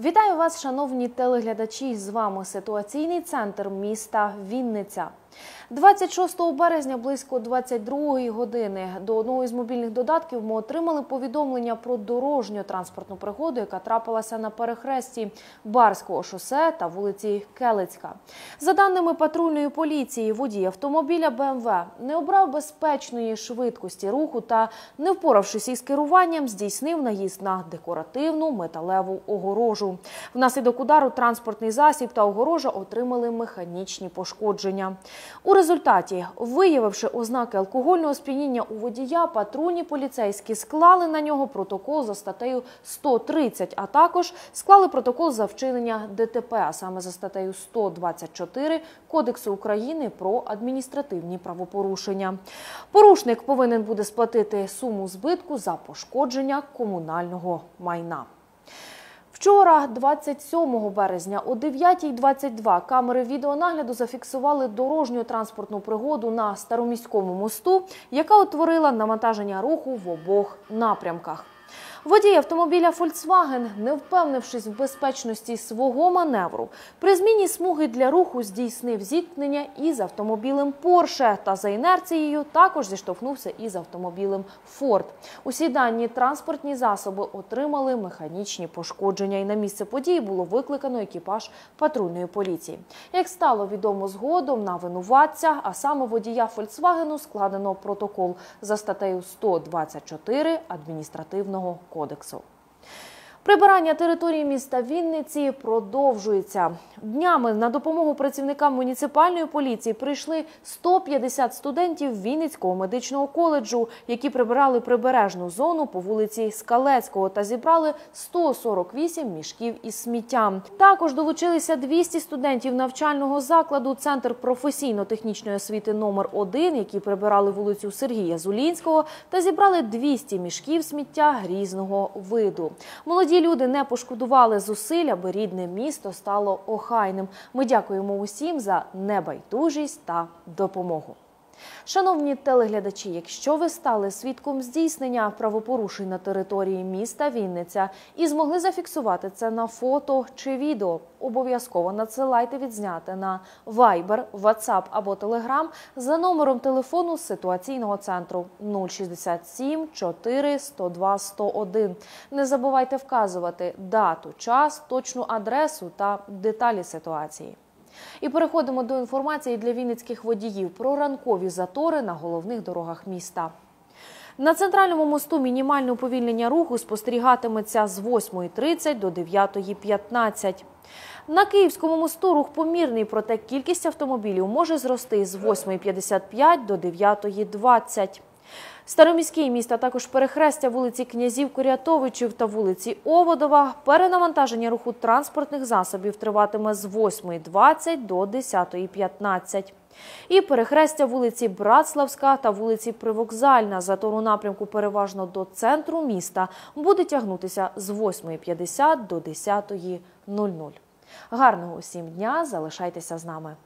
Вітаю вас, шановні телеглядачі. З вами ситуаційний центр міста Вінниця. 26 березня близько 22 години до одного із мобільних додатків ми отримали повідомлення про дорожню транспортну пригоду, яка трапилася на перехресті Барського шосе та вулиці Келицька. За даними патрульної поліції, водій автомобіля БМВ не обрав безпечної швидкості руху та, не впоравшись із керуванням, здійснив наїзд на декоративну металеву огорожу. Внаслідок удару транспортний засіб та огорожа отримали механічні пошкодження. У результаті, виявивши ознаки алкогольного сп'яніння у водія, патрульні поліцейські склали на нього протокол за статтею 130, а також склали протокол за вчинення ДТП, а саме за статтею 124 Кодексу України про адміністративні правопорушення. Порушник повинен буде сплатити суму збитку за пошкодження комунального майна. Вчора, 27 березня, о 9.22 камери відеонагляду зафіксували дорожню транспортну пригоду на Староміському мосту, яка утворила навантаження руху в обох напрямках. Водій автомобіля Volkswagen, не впевнившись в безпечності свого маневру, при зміні смуги для руху здійснив зіткнення із автомобілем Porsche та за інерцією також зіштовхнувся із автомобілем Ford. Усі дані транспортні засоби отримали механічні пошкодження, і на місце події було викликано екіпаж патрульної поліції. Як стало відомо згодом на винуватця, а саме водія Volkswagen складено протокол за статтею 124 адміністративного кодексу кодексу. Прибирання території міста Вінниці продовжується. Днями на допомогу працівникам муніципальної поліції прийшли 150 студентів Вінницького медичного коледжу, які прибирали прибережну зону по вулиці Скалецького та зібрали 148 мішків із сміттям. Також долучилися 200 студентів навчального закладу Центр професійно-технічної освіти номер 1 які прибирали вулицю Сергія Зулінського та зібрали 200 мішків сміття різного виду. Молоді люди не пошкодували зусиль, аби рідне місто стало охайним. Ми дякуємо усім за небайдужість та допомогу. Шановні телеглядачі, якщо ви стали свідком здійснення правопорушень на території міста Вінниця і змогли зафіксувати це на фото чи відео, обов'язково надсилайте відзняти на Viber, WhatsApp або Telegram за номером телефону ситуаційного центру 067 4 102 101. Не забувайте вказувати дату, час, точну адресу та деталі ситуації. І переходимо до інформації для вінницьких водіїв про ранкові затори на головних дорогах міста. На центральному мосту мінімальне уповільнення руху спостерігатиметься з 8.30 до 9.15. На Київському мосту рух помірний, проте кількість автомобілів може зрости з 8.55 до 9.20. Староміський міст, а також перехрестя вулиці князів Курятовичів та вулиці Оводова. Перенавантаження руху транспортних засобів триватиме з 8.20 до 10.15. І перехрестя вулиці Братславська та вулиці Привокзальна затору напрямку переважно до центру міста буде тягнутися з 8.50 до 10.00. Гарного усім дня! Залишайтеся з нами.